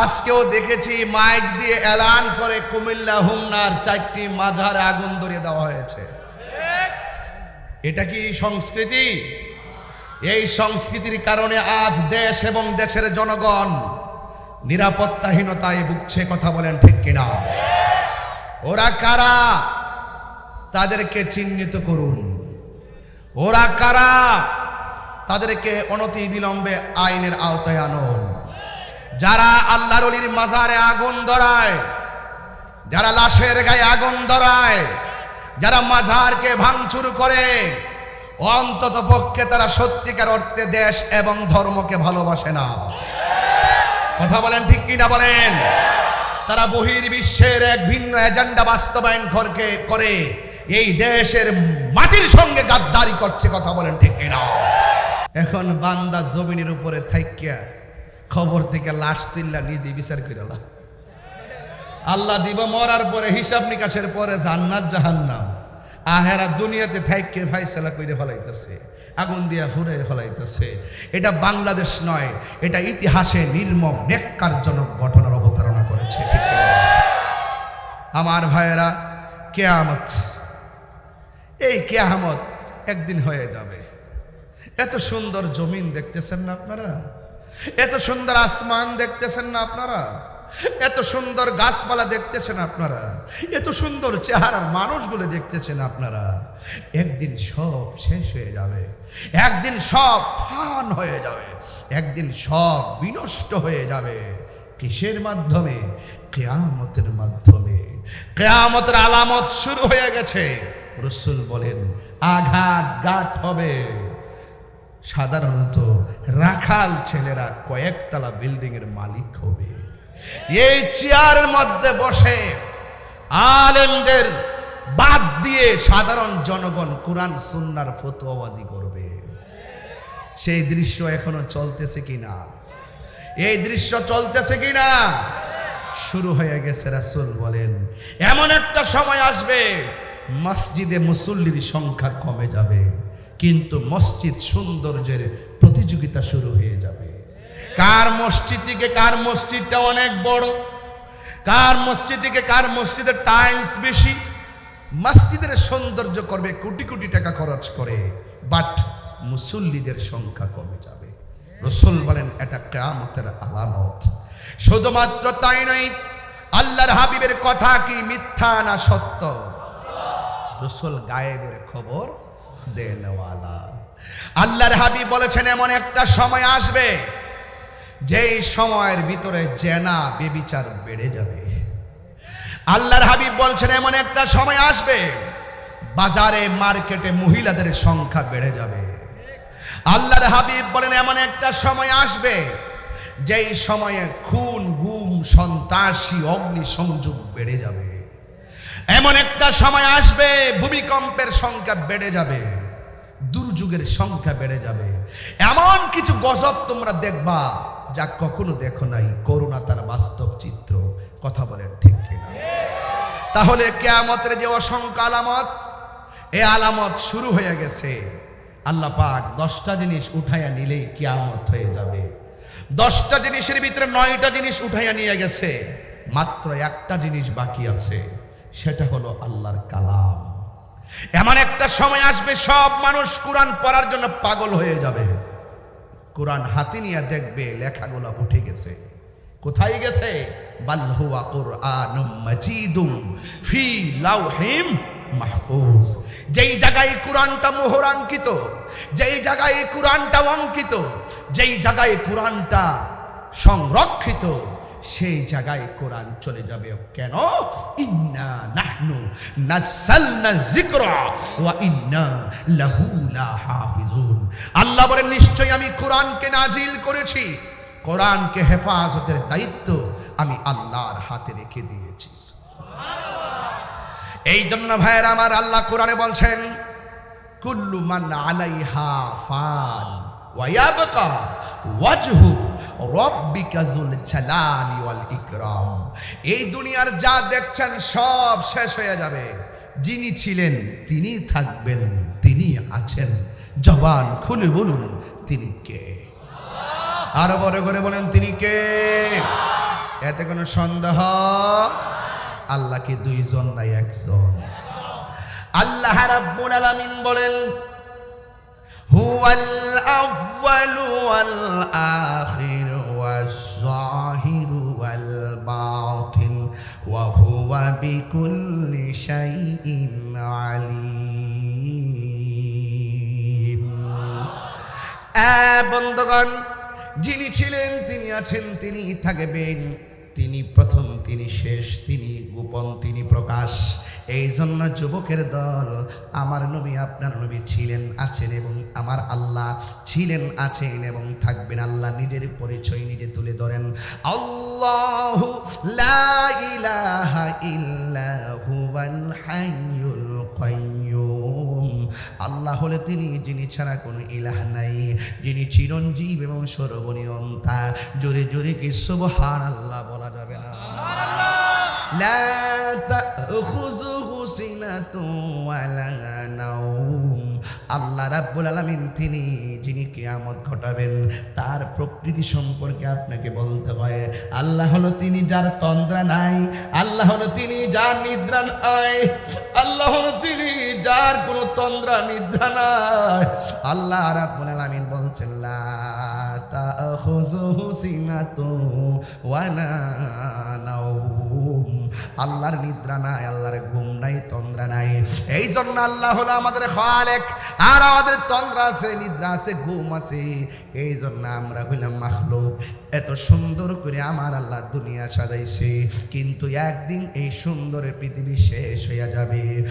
আজকেও দেখেছি মাইক দিয়ে এলান করে কুমিল্লা হুমনার চারটি মাঝারে আগুন ধরিয়ে দেওয়া হয়েছে। এটা কি সংস্কৃতি? এই সংস্কৃতির কারণে আজ দেশ এবং দেশের জনগণ নিরাপত্তাহীনতায় ভুগছে, কথা বলেন ঠিক কিনা? ওরা কারা? তাদেরকে চিহ্নিত করুন। ওরা কারা? তাদেরকে অনতি বিলম্বে আইনের আওতায় আনুন। যারা আল্লাহর অলির মাজারে আগুন ধরায়, যারা লাশের গায়ে আগুন ধরায়, যারা মাজারকে ভাঙচুর করে, অন্তত পক্ষে তারা সত্যিকার অর্থে দেশ এবং ধর্মকে ভালোবাসে না। কথা বলেন ঠিক কিনা বলেন? তারা বহির বিশ্বের এক ভিন্ন এজেন্ডা বাস্তবায়ন করকে করে এই দেশের মাটির সঙ্গে গাদ্দারি করছে, কথা বলেন ঠিক কিনা? এখন বান্দা জমিনের উপরে থাইকিয়া খবর থেকে লাশ তুললা নিজে বিচার করিলা আল্লাহ দিব মরার পরে হিসাব নিকাশের পরে জান্নাত জাহান্নাম। আহেরা দুনিয়াতে থাইকে ফাইসলা করে ফেলাইতেছে, আগুন দিয়া ফুরে ফেলাইতেছে। এটা বাংলাদেশ নয়, এটা ইতিহাসে নির্মম, নেককারজনক ঘটনার অবতারণা করেছে, ঠিক আমার ভাইয়েরা, কেয়ামত, এই কেয়ামত একদিন হয়ে যাবে। এত সুন্দর জমিন দেখতেছেন না আপনারা? এত সুন্দর আসমান দেখতেছেন না আপনারা? এত সুন্দর গাছপালা দেখতেছেন আপনারা? এত সুন্দর চেহারার মানুষগুলো দেখতেছেন আপনারা? একদিন সব শেষ হয়ে যাবে। একদিন সব ফান হয়ে যাবে। একদিন সব বিনষ্ট হয়ে যাবে। কিসের মাধ্যমে? কেয়ামতের মাধ্যমে। কেয়ামতের আলামত শুরু হয়ে গেছে। রসুল বলেন, আঘাত গাঠ হবে। সাধারণত রাখাল ছেলেরা কয়েকতলা বিল্ডিং এর মালিক হবে। এই চেয়ারের মধ্যে বসে আলেমদের বাদ দিয়ে সাধারণ জনগণ কোরআন, সুন্নার ফতোয়াবাজি করবে। সেই দৃশ্য এখনও চলতেছে কিনা? এই দৃশ্য চলতেছে কিনা? শুরু হয়ে গেছে রাসূল বলেন, এমন একটা সময় আসবে, মসজিদে মুসল্লির সংখ্যা কমে যাবে। কিন্তু মসজিদ সৌন্দর্যের প্রতিযোগিতা শুরু হয়ে যাবে। কার মসজিদ থেকে কার মসজিদটা অনেক বড়? কার মসজিদ থেকে কার মসজিদের টাইলস বেশি? মসজিদের সৌন্দর্য করবে, কোটি কোটি টাকা খরচ করে বাট মুসল্লিদের সংখ্যা কমে যাবে। রসুল বলেন, এটা কেয়ামতের আলামত। শুধুমাত্র তাই নয়, আল্লাহর হাবিবের কথা কি মিথ্যা না সত্য? রসুল গায়েবের খবর দেনওয়ালা আল্লাহর হাবিব বলেছেন, এমন একটা সময় আসবে যেই সময়ের ভিতরে জেনা, বেবিচার বেড়ে যাবে। আল্লাহর হাবিব বলছেন, এমন একটা সময় আসবে বাজারে, মার্কেটে মহিলাদের সংখ্যা বেড়ে যাবে। আল্লাহর হাবিব বলেন, এমন একটা সময় আসবে যেই সময়ে খুন, গুম, সন্ত্রাসী অগ্নি সংযোগ বেড়ে যাবে। এমন একটা সময় আসবে, ভূমিকম্পের সংখ্যা বেড়ে যাবে, দুর্যোগের সংখ্যা বেড়ে যাবে। এমন কিছু গজব তোমরা দেখবা যা কখনো দেখো নাই করোনা তার বাস্তব চিত্র, কথা বলেন ঠিক কিনা? তাহলে কেয়ামতের যে অসংখ্য আলামত, এ আলামত শুরু হয়ে গেছে। আল্লাহ পাক দশটা জিনিস উঠাইয়া নিলেই কেয়ামত হয়ে যাবে। দশটা জিনিসের ভিতরে নয়টা জিনিস উঠাইয়া নিয়ে গেছে, মাত্র একটা জিনিস বাকি আছে। সেটা হলো আল্লাহর কালাম। এমন একটা সময় আসবে, সব মানুষ কোরআন পড়ার জন্য পাগল হয়ে যাবে। কোরআন হাতে নিয়ে দেখবে, লেখাগুলো উঠে গেছে। কোথায় গেছে? বাল্হুয়া কোরআনুম মাজিদুম ফি লাউহিম মাহফুজ। যেই জায়গায় কোরআনটা মোহরাঙ্কিত, যেই জায়গায় কোরআনটা অঙ্কিত, যেই জায়গায় কোরআনটা সংরক্ষিত সেই জায়গায় কোরআন চলে যাবে। কেন? ইন্না নাহনু নাসালনা যিকরা ওয়া ইন্না লাহু লা লাহাফিজুন। আল্লাহ বলেন, নিশ্চয়ই আমি কোরআনকে নাজিল করেছি। কোরআনকে হেফাজতের দায়িত্ব আমি আল্লাহর হাতে রেখে দিয়েছি। এই জন্য ভাইয়ের আমার আল্লাহ কোরআনে বলছেন, কুল্লু মান আলাইহা ফান ওয়ায়াবকা ওয়াজহু রব্বিকা যুল জালালি ওয়াল ইকরাম। এই দুনিয়ার যা দেখছেন সব শেষ হয়ে যাবে। যিনি ছিলেন, তিনি থাকবেন, তিনি আছেন। জবান খুলে বলুন, তিনি কে? আরও বড় করে বলেন, তিনি কে? এতে কোনো সন্দেহ? আল্লাহকে দুইজন নাই একজন। আল্লাহ রাব্বুল আলামিন বলেন, হুয়াল আউয়ালু ওয়াল আখির। হুয়া شيء عليم. বন্ধুগণ, যিনি ছিলেন, তিনি আছেন, তিনি থাকবেন। তিনি প্রথম, তিনি শেষ, তিনি গোপন, তিনি প্রকাশ। এই জন্য যুবকের দল, আমার নবী আপনার নবী ছিলেন, আছেন এবং আমার আল্লাহ ছিলেন, আছেন এবং থাকবেন। আল্লাহ নিজের পরিচয় নিজে তুলে ধরেন। আল্লাহ লা ইল্লা আল্লাহ হলে তিনি, যিনি ছাড়া কোনো ইলাহ নাই, যিনি চিরঞ্জীব এবং সর্বনিয়ন্তা জোরে জোরে কি সুবহান আল্লাহ বলা যাবে না? লা তাখুযুহু সিনাতুন ওয়ালা নাওম আল্লাহ রাব্বুল আলামিন তিনি, যিনি কিয়ামত ঘটাবেন, তার প্রকৃতি সম্পর্কে আপনাকে বলতে হয়। আল্লাহ হলো তিনি যার তন্দ্রা নাই, আল্লাহ হলো তিনি যার নিদ্রা নাই, আল্লাহ হলো তিনি যার কোনো তন্দ্রা নিদ্রা নাই। আল্লাহ রাব্বুল আলামিন বলছেন, লা তাখুযুহু সিনাতুন ওয়ালা নাওম। আল্লাহর নিদ্রা নাই, আল্লাহর ঘুম নাই, তন্দ্রা নাই। এই জন্য আল্লাহ হলো আমাদের খালেক। আর আমাদের তন্দ্রা আছে, নিদ্রা আছে, ঘুম আছে। এই জন্য আমরা হইলাম মাখলুক। এত সুন্দর করে আমার আল্লাহ দুনিয়া সাজাইছে। কিন্তু একদিন এই সুন্দর পৃথিবী শেষ হইয়া যাবে।